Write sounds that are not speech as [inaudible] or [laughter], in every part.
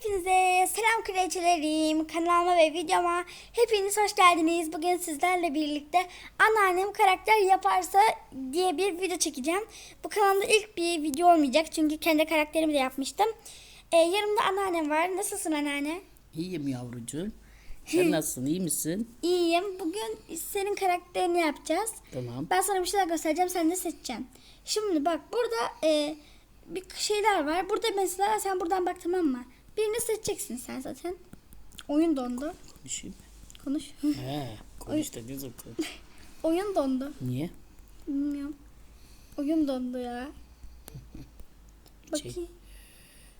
Hepinize selam kraliçelerim. Kanalıma ve videoma hepiniz hoş geldiniz. Bugün sizlerle birlikte anneannem karakter yaparsa diye bir video çekeceğim. Bu kanalda ilk bir video olmayacak çünkü kendi karakterimi de yapmıştım. Ee, yanımda anneannem var. Nasılsın anneanne? İyiyim yavrucuğum. Sen nasılsın? iyi misin? İyiyim. Bugün senin karakterini yapacağız. Tamam. Ben sana bir şeyler göstereceğim. Sen de seçeceksin. Şimdi bak burada e, bir şeyler var. Burada mesela sen buradan bak tamam mı? Birini seçeceksin sen zaten. Oyun dondu. Konuşayım. Konuş. He, konuş dedin zaten. [laughs] Oyun dondu. Niye? Bilmiyorum. Oyun dondu ya. Bakayım.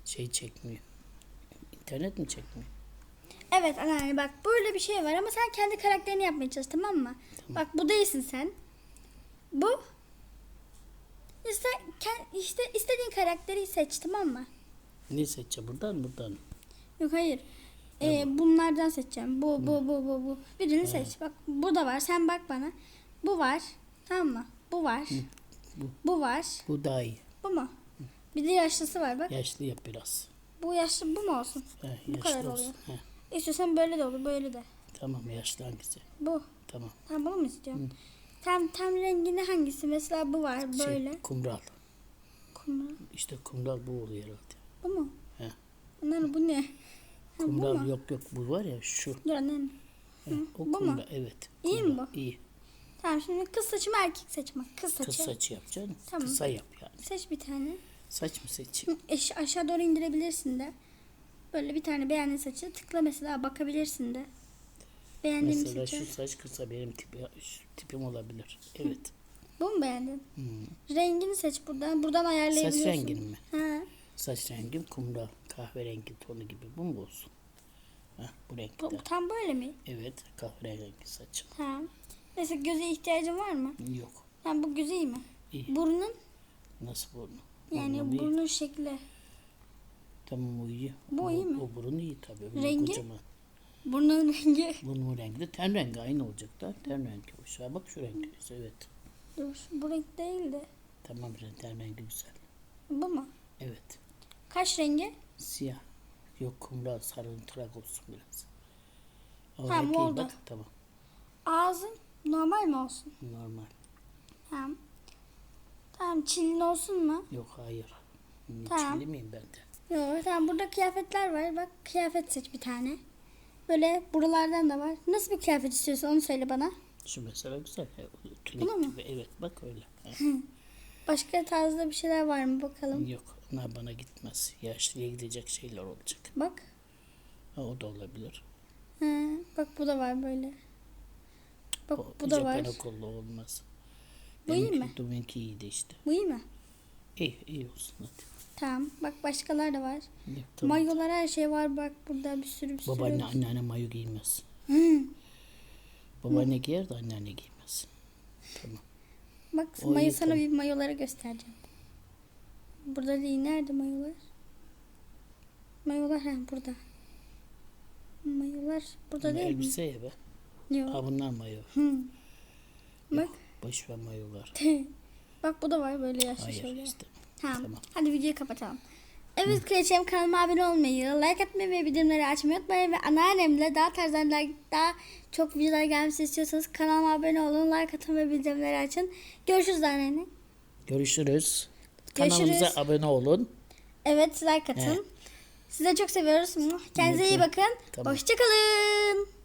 şey çekmiyor. İnternet mi çekmiyor? Evet anneanne bak böyle bir şey var ama sen kendi karakterini yapmaya çalış tamam mı? Bak bu değilsin sen. Bu. İşte, işte istediğin karakteri seç tamam mı? Ne seçeceğim? Buradan? Buradan. Yok hayır. Ee, bunlardan seçeceğim. Bu, bu, bu, bu, bu. Birini seç. Bak bu da var. Sen bak bana. Bu var. Tamam mı? Bu var. Bu. Bu var. Bu daha iyi. Bu mu? Bir de yaşlısı var bak. Yaşlı yap biraz. Bu yaşlı bu mu olsun? He, Bu yaşlı kadar olsun. oluyor. He, İstiyorsan böyle de olur, böyle de. tamam yaşlı hangisi? Bu. Tamam. Tamam bunu mu istiyorum? Tam tam rengini hangisi? Mesela bu var böyle. Şey, kumral. Kumral. İşte kumral bu oluyor herhalde. Bu mu? He. Anneanne bu ne? Ha, bu Kumral mu? yok yok bu var ya şu. Dur anneanne. He, o bu mu? kumral evet. İyi mi kumral, bu? İyi. Tamam şimdi kız saçı mı erkek saçı mı? Kız saçı. Kız saçı yapacaksın. Tamam. Kısa yap yani. Seç bir tane. Saç mı seçeyim? Eş, aşağı doğru indirebilirsin de. Böyle bir tane beğendiğin saçı tıkla mesela bakabilirsin de. Beğendiğin bir Mesela saçı. şu saç kısa benim tipi, şu tipim olabilir. Evet. Bu mu beğendin? Hmm. Rengini seç buradan. Buradan ayarlayabiliyorsun. Saç rengin mi? Ha. Saç rengim kumral, kahverengi tonu gibi. Bu mu olsun? Heh, bu Bu, renkte. bu tam böyle mi? Evet, kahverengi saçım. Tamam. Mesela göze ihtiyacın var mı? Yok. Tamam bu göze iyi mi? İyi. Burnun Nasıl burnu? yani Burnum iyi. burnun şekli. Tamam o iyi. Bu iyi mi? O burun iyi tabii. Böyle Rengi? Kocaman. Burnun rengi. Burnumun rengi de ten rengi aynı olacak da. Ten rengi. Şu bak şu renk. Evet. Dur bu renk değil de. Tamam ten rengi güzel. Bu mu? Evet. Kaş rengi? Siyah. Yok kumral sarımtırak olsun biraz. O Tamam, oldu. bak. Tamam. Ağzın normal mi olsun? Normal. Tamam. Tamam çilin olsun mu? Yok hayır. Tamam. Çilli miyim ben de? Yok tamam burada kıyafetler var. Bak kıyafet seç bir tane. Böyle buralardan da var. Nasıl bir kıyafet istiyorsun onu söyle bana. Şu mesela güzel. Tülek Bunu mu? Evet bak öyle. Başka tarzda bir şeyler var mı bakalım. Yok onlar bana gitmez. Yaşlıya gidecek şeyler olacak. Bak. Ha, o da olabilir. Ha, bak bu da var böyle. Bak O, bu da var. Japon kollu olmaz. Bu iyi mi? Benimki iyiydi işte. Bu iyi mi? İyi iyi olsun hadi. Tamam. Bak başkalar da var. Yok, tamam. Mayolar her şey var. Bak burada bir sürü bir sürü. Babaanne anneanne mayo giymez. Hı. Babaanne giyer de anneanne giymez. Tamam. Bak O mayo sana tamam. bir mayoları göstereceğim. Burada değil. Nerede mayolar? Mayolar ha burada. Mayolar burada Ama değil elbise ya be. mi? Yok. Ha bunlar mayo. Hı. Bak. Boş ver mayolar. [laughs] Bak bu da var böyle yaşlı Hayır şöyle. işte. Tamam. Tamam. Hadi videoyu kapatalım. Evet kraliçem kanalıma abone olmayı, like atmayı ve bildirimleri açmayı unutmayın. Ve anneannemle daha tarzdan daha çok videolar gelmesi istiyorsanız kanalıma abone olun, like atın ve bildirimleri açın. Görüşürüz anneanne. Görüşürüz. Görüşürüz. Kanalımıza abone olun. Evet like atın. Evet. Size çok seviyoruz. Kendinize iyi bakın. Tamam. Hoşçakalın.